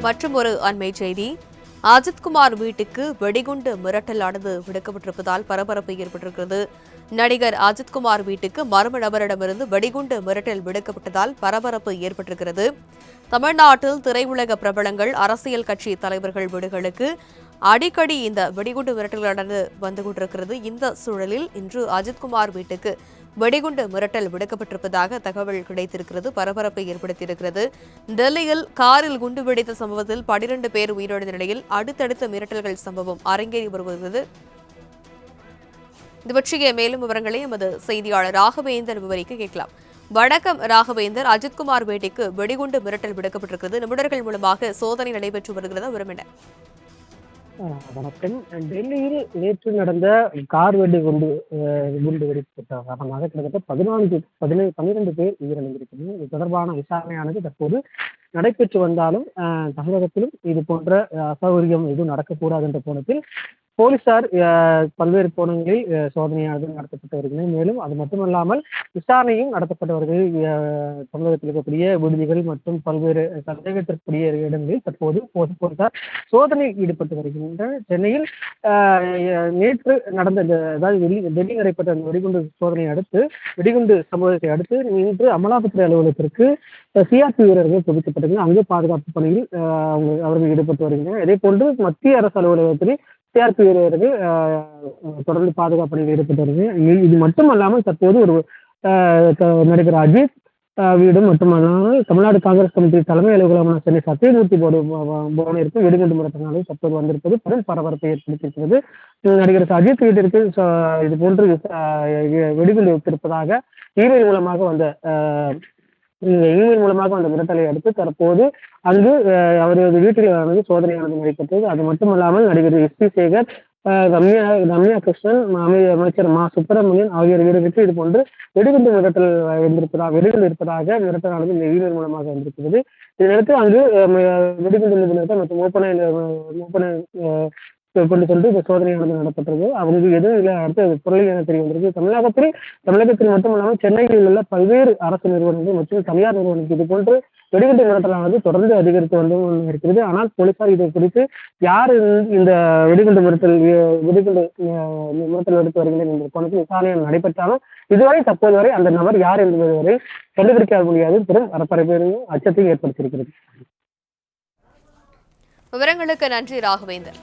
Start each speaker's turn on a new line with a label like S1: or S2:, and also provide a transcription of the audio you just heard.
S1: மற்றும் ஒரு அண்மை செய்தி. அஜித்குமார் வீட்டுக்கு வெடிகுண்டு மிரட்டலானது விடுக்கப்பட்டிருப்பதால் பரபரப்பு ஏற்பட்டிருக்கிறது. நடிகர் அஜித்குமார் வீட்டுக்கு மர்ம நபரிடமிருந்து வெடிகுண்டு மிரட்டல் விடுக்கப்பட்டதால் பரபரப்பு ஏற்பட்டிருக்கிறது. தமிழ்நாட்டில் திரையுலக பிரபலங்கள் அரசியல் கட்சி தலைவர்கள் வீடுகளுக்கு அடிக்கடி இந்த வெடிகுண்டு மிரட்டலானது வந்து கொண்டிருக்கிறது. இந்த சூழலில் இன்று அஜித்குமார் வீட்டுக்கு வெடிகுண்டு மிரட்டல் விடுக்கப்பட்டிருப்பதாக தகவல் கிடைத்திருக்கிறது. பரபரப்பை ஏற்படுத்தியிருக்கிறது. டெல்லியில் காரில் குண்டு வெடித்த சம்பவத்தில் பனிரெண்டு பேர் உயிரிழந்த நிலையில் அடுத்தடுத்த மிரட்டல்கள் சம்பவம் அரங்கேறி வருகிறது. இது பற்றிய மேலும் விவரங்களை எமது செய்தியாளர் ராகவேந்தர் விவரிக்க கேட்கலாம். வணக்கம் ராகவேந்தர். அஜித்குமார் பேட்டிக்கு வெடிகுண்டு மிரட்டல் விடுக்கப்பட்டிருக்கிறது. நிபுணர்கள் மூலமாக சோதனை நடைபெற்று வருகிறதா. விவரம்
S2: வணக்கம். டெல்லியில் நேற்று நடந்த கார் வெடி குண்டு குண்டு வெடிப்பு காரணமாக கிட்டத்தட்ட பதினான்கு பதினேழு பன்னிரெண்டு பேர் உயிரிழந்திருக்கிறது இது தொடர்பான விசாரணையானது தற்போது நடைபெற்று வந்தாலும் தமிழகத்திலும் இது போன்ற அசௌகரியம் எதுவும் நடக்கக்கூடாது என்ற கோணத்தில் போலீசார் பல்வேறு கோணங்களில் சோதனையானது நடத்தப்பட்டு வருகிறது. மேலும் அது மட்டுமல்லாமல் விசாரணையும் நடத்தப்பட்டு வருகிறது. தமிழகத்தில் இருக்கக்கூடிய விடுதிகள் மற்றும் பல்வேறு சந்தேகத்திற்குரிய இடங்களில் தற்போது போலீசார் சோதனையில் ஈடுபட்டு வருகின்ற சென்னையில் நேற்று நடந்த இந்த அதாவது டெல்லி டெல்லி நடைபெற்ற அந்த வெடிகுண்டு சோதனையை அடுத்து வெடிகுண்டு சம்பவத்தை அடுத்து இன்று அமலாக்கத்துறை அலுவலகத்திற்கு சிஆர்பி வீரர்கள் குவிக்கப்பட்டிருக்கிறாங்க அங்கே பாதுகாப்பு பணியில் அவங்க அவர்கள் ஈடுபட்டு வருகின்றனர். இதே போன்று மத்திய அரசு அலுவலகத்தில் சிஆர்பி வீரர்கள் தொடர்ந்து பாதுகாப்பு பணியில் ஈடுபட்டு வருகிறாங்க இ- இது மட்டுமல்லாமல் தற்போது ஒரு நடிகர் அஜித் வீடு மட்டுமல்லாமல் தமிழ்நாடு காங்கிரஸ் கமிட்டி தலைமை அலுவலகமான சென்னை சத்தியமூர்த்தி போர்டு புவனிற்கு வெடிகுண்டு மிரட்டல்களும் தற்போது வந்திருப்பது பெரும் பரபரப்பை ஏற்படுத்தியிருக்கிறது. நடிகர் அஜித் வீட்டிற்கு இது போன்று வெடிகுண்டு வைத்திருப்பதாக இமெயில் மூலமாக வந்த இந்த இமெயில் மூலமாக வந்த மிரட்டலை அடுத்து தற்போது அங்கு அவரது வீட்டில் சோதனையானது நடைபெற்றது அது மட்டுமல்லாமல் நடிகர் எஸ் பி சேகர் ரம்யா ரம்யா கிருஷ்ணன் அமை- அமைச்சர் மா சுப்பிரமணியன் ஆகியோர் வீடுகளுக்கு இது போன்று வெடிகுண்டு மிரட்டல் வந்திருப்பதாக வெடிகுண்டு இருப்பதாக மிரட்டலானது இந்த இமெயில் மூலமாக வந்திருக்கிறது. இதனடுத்து அங்கு வெடிகுண்டு நிபுணர்கள் மற்றும் ஓப்பனை ஓப்பனை மேற்கொண்டு சென்று இந்த சோதனையானது நடத்தப்பட்டது அவருக்கு எதுவும் இல்லை அடுத்து அது பொருளில் என தெரிய வந்திருக்கு. தமிழகத்தில் தமிழகத்தில் மட்டுமல்லாமல் சென்னையில் உள்ள பல்வேறு அரசு நிறுவனங்கள் மற்றும் தனியார் நிறுவனங்கள் இது போன்று வெடிகுண்டு மிரட்டலானது தொடர்ந்து அதிகரித்து வந்து இருக்கிறது ஆனால் போலீசார் இதை குறித்து யார் இந்த வெடிகுண்டு மிரட்டல் வெடிகுண்டு மிரட்டல் எடுத்து வருகிறது என்ற கோணத்தில் விசாரணை நடைபெற்றாலும் இதுவரை தற்போது வரை அந்த நபர் யார் என்பது வரை கண்டுபிடிக்க முடியாது. பெரும் பரபரப்பையும் அச்சத்தையும் ஏற்படுத்தியிருக்கிறது.
S1: விவரங்களுக்கு நன்றி ராகவேந்தர்.